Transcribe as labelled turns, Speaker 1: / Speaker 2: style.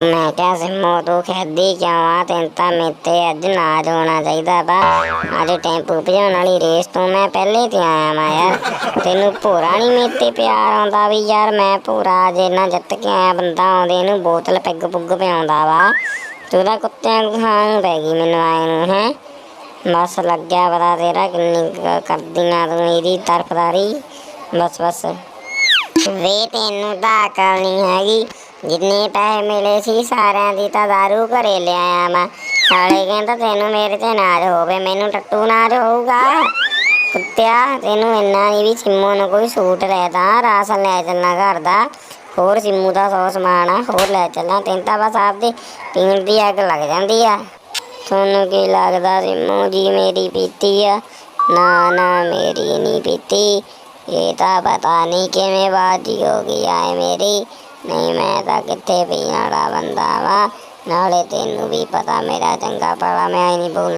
Speaker 1: ਮੈਂ ਕਿਹਾ ਸਿੰਮੋ ਤੂੰ ਖੇਦੀ ਕਿਉਂ ਆ? ਤੈਨੂੰ ਤਾਂ ਮੇਤੇ ਅੱਜ ਨਾਜ ਹੋਣਾ ਚਾਹੀਦਾ ਵਾ। ਅੱਜ ਟੈਂਪੂ ਭਜਾਉਣ ਵਾਲੀ ਰੇਸ ਤੋਂ ਮੈਂ ਪਹਿਲੇ ਤੇ ਆਇਆ ਮੈਂ ਯਾਰ ਤੈਨੂੰ ਭੋਰਾ ਨਹੀਂ ਮੇਤੇ ਪਿਆਰ ਆਉਂਦਾ ਵੀ ਯਾਰ, ਮੈਂ ਭੋਰਾ ਜੇ ਨਾ ਜਿੱਤ ਕੇ ਆਇਆ, ਬੰਦਾ ਆਉਂਦੇ ਇਹਨੂੰ ਬੋਤਲ ਪੈਗ ਪੁੱਗ ਪਿਆਉਂਦਾ ਵਾ। ਤੂੰ ਤਾਂ ਕੁੱਤਿਆਂ ਨੂੰ ਖਾਣ ਪੈ ਗਈ ਮੈਨੂੰ ਆਏ ਨੂੰ, ਹੈ? ਬਸ ਲੱਗਿਆ ਪਤਾ ਤੇਰਾ ਕਿੰਨੀ ਕੁ ਕਰਦੀਆਂ ਤੂੰ ਇਹਦੀ ਤਰਫਦਾਰੀ। ਬਸ ਬਸ। ਵੇ, ਤੈਨੂੰ ਤਾਂ ਅਕਲ ਨਹੀਂ ਹੈਗੀ। ਜਿੰਨੇ ਪੈਸੇ ਮਿਲੇ ਸੀ ਸਾਰਿਆਂ ਦੀ ਤਾਂ ਦਾਰੂ ਘਰੇ ਲਿਆਇਆ ਮੈਂ। ਸਾਲੇ ਕਹਿੰਦਾ ਤੈਨੂੰ ਮੇਰੇ ਤੇ ਨਾਜ ਹੋਵੇ, ਮੈਨੂੰ ਟੱਟੂ ਨਾਜ ਹੋਊਗਾ। ਕੁੱਤਿਆ, ਤੈਨੂੰ ਇੰਨਾ ਨਹੀਂ ਵੀ ਸਿੰਮੂ ਨੂੰ ਕੋਈ ਸੂਟ ਲੈਦਾ ਰਾਸ਼ਨ ਲੈ ਚੱਲਣਾ ਘਰ ਦਾ। ਹੋਰ ਸਿੰਮੂ ਦਾ ਸੌ ਸਮਾਨ ਆ, ਹੋਰ ਲੈ ਚੱਲਣਾ ਤੈਨੂੰ ਤਾਂ ਬਸ ਆਪਦੇ ਪੀਣ ਦੀ ਅੱਗ ਲੱਗ ਜਾਂਦੀ ਆ। ਤੁਹਾਨੂੰ ਕੀ ਲੱਗਦਾ ਸਿੰਮੂ ਜੀ ਮੇਰੀ ਪੀਤੀ ਆ? ਨਾ ਨਾ, ਮੇਰੀ ਨਹੀਂ ਪੀਤੀ। ਇਹ ਤਾਂ ਪਤਾ ਨਹੀਂ ਕਿਵੇਂ ਬਾਜੀ ਹੋ ਗਈ ਆਏ ਮੇਰੀ। ਨਹੀਂ, ਮੈਂ ਤਾਂ ਕਿੱਥੇ ਪੀਣ ਵਾਲਾ ਬੰਦਾ ਵਾ। ਨਾਲੇ ਤੈਨੂੰ ਵੀ ਪਤਾ ਮੇਰਾ ਚੰਗਾ ਭਲਾ, ਮੈਂ ਨਹੀਂ ਬੋਲ